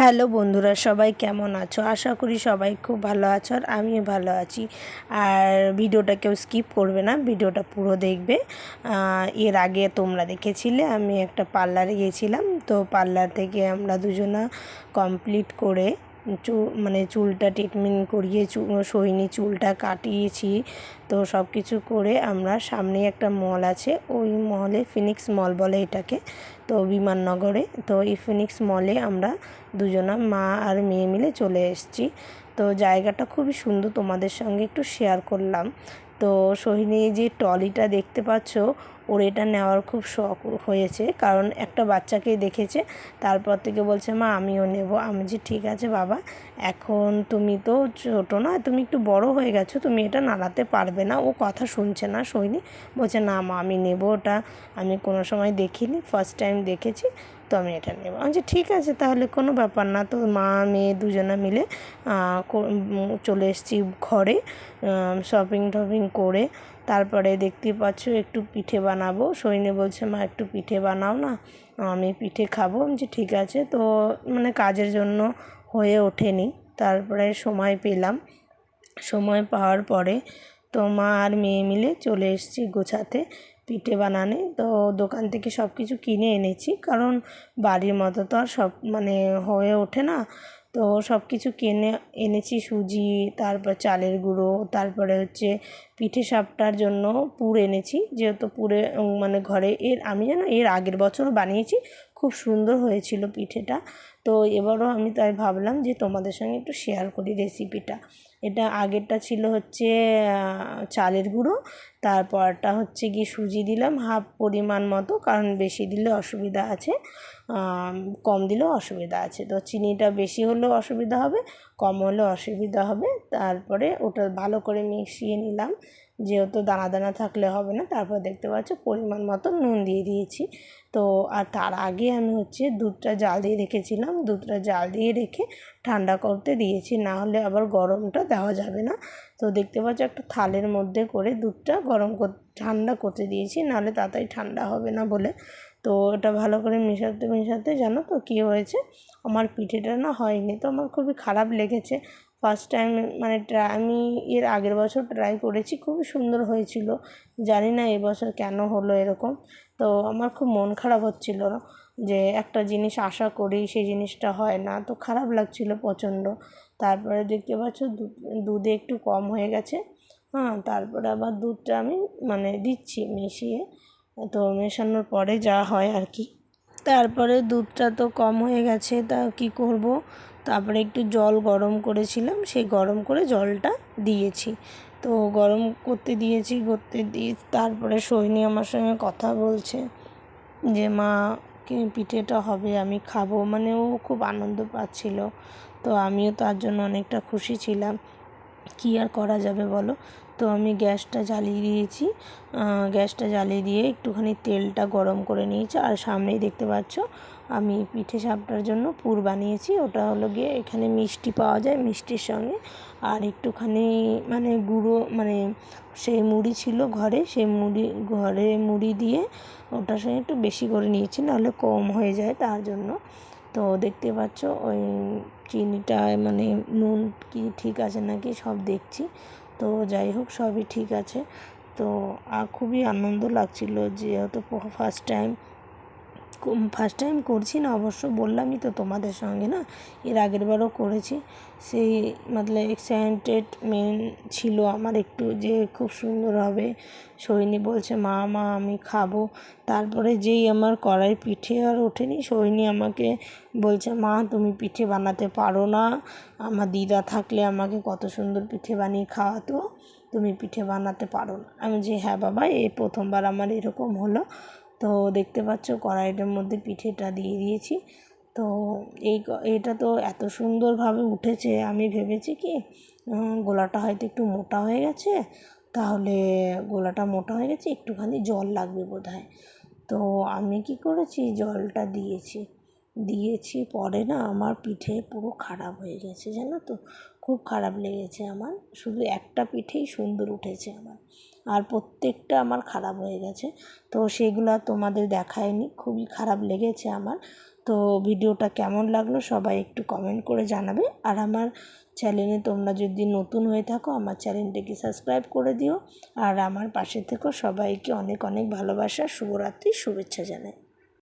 Hello বন্ধুরা, সবাই কেমন আছো? আশা করি সবাই খুব ভালো আছো আর আমিও ভালো আছি। আর ভিডিওটা কেউ স্কিপ করবে না, ভিডিওটা পুরো দেখবে। এর আগে তোমরা দেখেছিলে, আমি একটা পার্লারে গিয়েছিলাম। তো পার্লার থেকে আমরা দুজনা কমপ্লিট করে চু মানে চুলটা ট্রিটমেন্ট করিয়ে চুল সইনি, চুলটা কাটিয়েছি। তো সব কিছু করে আমরা সামনেই একটা মল আছে। ওই মলে ফিনিক্স মল বলে এটাকে। তো বিমাননগরে। তো এই ফিনিক্স মলে আমরা দুজনা মা আর মেয়ে মিলে চলে এসেছি। তো জায়গাটা খুবই সুন্দর। তোমাদের সঙ্গে একটু শেয়ার করলাম। তো সোহিনী যে ট্রলিটা দেখতে পাচ্ছ, ওর এটা নেওয়ার খুব শখ হয়েছে। কারণ একটা বাচ্চাকে দেখেছে, তারপর থেকে বলছে, মা, আমিও নেব। আমি যে, ঠিক আছে বাবা, এখন তুমি তো ছোটো না, তুমি একটু বড় হয়ে গেছো, তুমি এটা নাড়াতে পারবে না। ও কথা শুনছে না সৈনি বলছে, না মা, আমি নেব ওটা। আমি কোনো সময় দেখিনি ফার্স্ট টাইম দেখেছি। তো আমি এটা নেব। আমি যে ঠিক আছে, তাহলে কোনো ব্যাপার না। তো মা মেয়ে দুজনা মিলে চলে এসেছি ঘরে শপিং টপিং করে। তারপরে দেখতেই পাচ্ছ, একটু পিঠে বানাবো। সৈনী বলছে, মা, একটু পিঠে বানাও না, আমি পিঠে খাব। আমি যে ঠিক আছে। তো মানে কাজের জন্য হয়ে ওঠেনি। তারপরে সময় পেলাম। সময় পাওয়ার পরে তো মা আর মেয়ে মিলে চলে এসেছি গোছাতে। পিঠে বানানে। তো দোকান থেকে সব কিছু কিনে এনেছি। কারণ বাড়ির মতো তো আর সব মানে হয়ে ওঠে না। তো সব কিছু কিনে এনেছি সুজি, তারপর চালের গুঁড়ো, তারপরে হচ্ছে পিঠে সাপটার জন্য পুর এনেছি। যেহেতু পুরে মানে ঘরে এর, আমি যেন এর আগের বছরও বানিয়েছি খুব সুন্দর হয়েছিল পিঠেটা। তো এবারও আমি তাই ভাবলাম যে তোমাদের সঙ্গে একটু শেয়ার করি রেসিপিটা এটা আগেরটা ছিল হচ্ছে চালের গুঁড়ো, তারপরটা হচ্ছে কি সুজি দিলাম হাফ পরিমাণ মতো, কারণ বেশি দিলে অসুবিধা আছে কম দিলেও অসুবিধা আছে। তো চিনিটা বেশি হলেও অসুবিধা হবে, কম হলেও অসুবিধা হবে। তারপরে ওটা ভালো করে মিশিয়ে নিলাম। যেহেতু দানা দানা থাকলে হবে না, তারপর দেখতে পাচ্ছ পরিমাণ মতো নুন দিয়ে দিয়েছি। তো আর তার আগে আমি হচ্ছে দুধটা জাল দিয়ে রেখেছিলাম, দুধটা জাল দিয়ে রেখে ঠান্ডা করতে দিয়েছি, না হলে আবার গরমটা দেওয়া যাবে না। তো দেখতে পাচ্ছ একটা থালের মধ্যে করে দুধটা গরম ঠান্ডা করতে দিয়েছি নাহলে তাড়াতাড়ি ঠান্ডা হবে না বলে। তো এটা ভালো করে মেশাতে মেশাতে জানো তো কী হয়েছে? আমার পিঠেটা না হয়নি, তো আমার খুবই খারাপ লেগেছে। ফার্স্ট টাইম মানে আমি এর আগের বছর ট্রাই করেছি খুবই সুন্দর হয়েছিল। জানি না এবছর কেন হলো এরকম। তো আমার খুব মন খারাপ হচ্ছিল যে একটা জিনিস আশা করি সেই জিনিসটা হয় না। তো খারাপ লাগছিল প্রচণ্ড। তারপরে দেখতে পাচ্ছ দুধে একটু কম হয়ে গেছে। হ্যাঁ তারপরে আবার দুধটা আমি মানে দিচ্ছি মিশিয়ে। তো মেশানোর পরে যা হয় আর কি। তারপরে দুধটা তো কম হয়ে গেছে, তা কি করব? তারপরে একটু জল গরম করেছিলাম, সেই গরম করে জলটা দিয়েছি। তো গরম করতে দিয়েছি, করতে দিয়ে তারপরে সৈনী আমার সঙ্গে কথা বলছে যে, মা, কি পিঠেটা হবে, আমি খাব। মানে ও খুব আনন্দ পাচ্ছিল। তো আমিও তার জন্য অনেকটা খুশি ছিলাম। কী আর করা যাবে বলো? তো আমি গ্যাসটা জ্বালিয়ে দিয়েছি। গ্যাসটা জ্বালিয়ে দিয়ে একটুখানি তেলটা গরম করে নিয়েছি। আর সামনেই দেখতে পাচ্ছ আমি পিঠে সাপটার জন্য পুর বানিয়েছি। ওটা হলো গিয়ে এখানে মিষ্টি পাওয়া যায় মিষ্টির সঙ্গে। আর একটুখানি মানে গুঁড়ো মানে সেই মুড়ি ছিল ঘরে সেই মুড়ি ঘরে মুড়ি দিয়ে ওটার সঙ্গে একটু বেশি করে নিয়েছি, নাহলে কম হয়ে যায় তার জন্য। তো দেখতে পাচ্ছ ওই চিনিটা মানে নুন কি ঠিক আছে নাকি সব দেখছি। তো যাই হোক, সবই ঠিক আছে। তো খুবই আনন্দ লাগছিল যেহেতু ফার্স্ট টাইম ফার্স্ট টাইম করছি না, অবশ্য বললামই তো তোমাদের সঙ্গে না, এর আগের বারও করেছি। সেই মতলব এক্সাইটেড মেন ছিল আমার একটু যে খুব সুন্দর হবে। সৈনী বলছে, মা মা, আমি খাব। তারপরে যেই আমার কড়াই পিঠে আর ওঠেনি, সৈনী আমাকে বলছে, মা, তুমি পিঠে বানাতে পারো না। আমার দিদা থাকলে আমাকে কত সুন্দর পিঠে বানিয়ে খাওয়াতো। তুমি পিঠে বানাতে পারো না। আমি যে হ্যাঁ বাবা এই প্রথমবার আমার এরকম হলো। তো দেখতে পাচ্ছ কড়াইটার মধ্যে পিঠেটা দিয়ে দিয়েছি। তো এই এটা তো এত সুন্দরভাবে উঠেছে, আমি ভেবেছি কি গোলাটা হয়তো একটু মোটা হয়ে গেছে, তাহলে গোলাটা মোটা হয়ে গেছে, একটুখানি জল লাগবে বোধহয়। তো আমি কি করেছি, জলটা দিয়েছি। দিয়েছি, পরে না আমার পিঠে পুরো খারাপ হয়ে গেছে, জানো তো? খুব খারাপ লেগেছে আমার, শুধু একটা পিঠেই সুন্দর উঠেছে আমার। আর প্রত্যেকটা আমার খারাপ হয়ে গেছে। তো সেগুলো তোমাদের দেখায়নি, খুবই খারাপ লেগেছে আমার। তো ভিডিওটা কেমন লাগল সবাই একটু কমেন্ট করে জানাবে। আর আমার চ্যানেলে তোমরা যদি নতুন হয়ে থাকো, আমার চ্যানেলটিকে সাবস্ক্রাইব করে দিও। আর আমার পাশে থেকেও সবাইকে অনেক অনেক ভালোবাসা, শুভরাত্রি, শুভেচ্ছা জানাই।